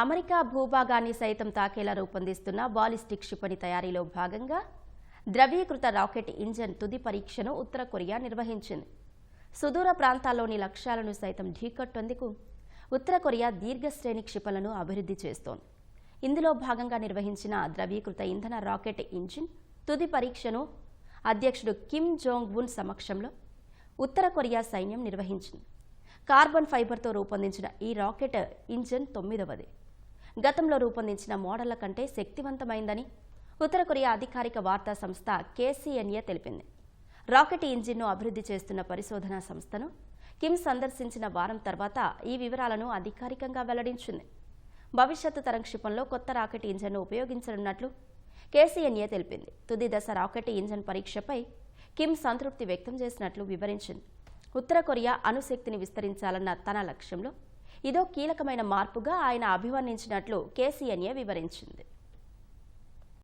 America భూభాగాన్ని సైతం తాకేలా రూపొందిస్తున్న ballistic క్షిపణి తయారీలో భాగంగా ద్రవీకృత రాకెట్ ఇంజన్ తుది పరీక్షను ఉత్తర కొరియా నిర్వహించింది. సుదూర ప్రాంతాల్లోని లక్ష్యాలను సైతం ఢీకట్టేందుకు ఉత్తర కొరియా దీర్ఘశ్రేణి క్షిపణులను అభివృద్ధి చేస్తోంది. ఇందులో భాగంగా నిర్వహించిన ద్రవీకృత ఇంధన రాకెట్ ఇంజిన్ తుది పరీక్షను అధ్యక్షుడు కిమ్ జోంగ్ ఉన్ సమక్షంలో ఉత్తర కొరియా సైన్యం నిర్వహించింది. కార్బన్ ఫైబర్తో రూపొందించిన ఈ రాకెట్ ఇంజిన్ తొమ్మిదవది. గతంలో రూపొందించిన మోడళ్ళ కంటే శక్తివంతమైందని ఉత్తర కొరియా అధికారిక వార్తా సంస్థ కేసీఎన్ఏ తెలిపింది. రాకెట్ ఇంజిన్ను అభివృద్ధి చేస్తున్న పరిశోధనా సంస్థను కిమ్ సందర్శించిన వారం తర్వాత ఈ వివరాలను అధికారికంగా వెల్లడించింది. భవిష్యత్తు తరం క్షిపంలో కొత్త రాకెట్ ఇంజన్ను ఉపయోగించనున్నట్లు కేసీఎన్ఏ తెలిపింది. తుది దశ రాకెట్ ఇంజన్ పరీక్షపై కిమ్ సంతృప్తి వ్యక్తం చేసినట్లు వివరించింది. ఉత్తర కొరియా అణుశక్తిని విస్తరించాలన్న తన లక్ష్యంలో ఇదో కీలకమైన మార్పుగా ఆయన అభివర్ణించినట్లు కేసీఎన్ఏ వివరించింది.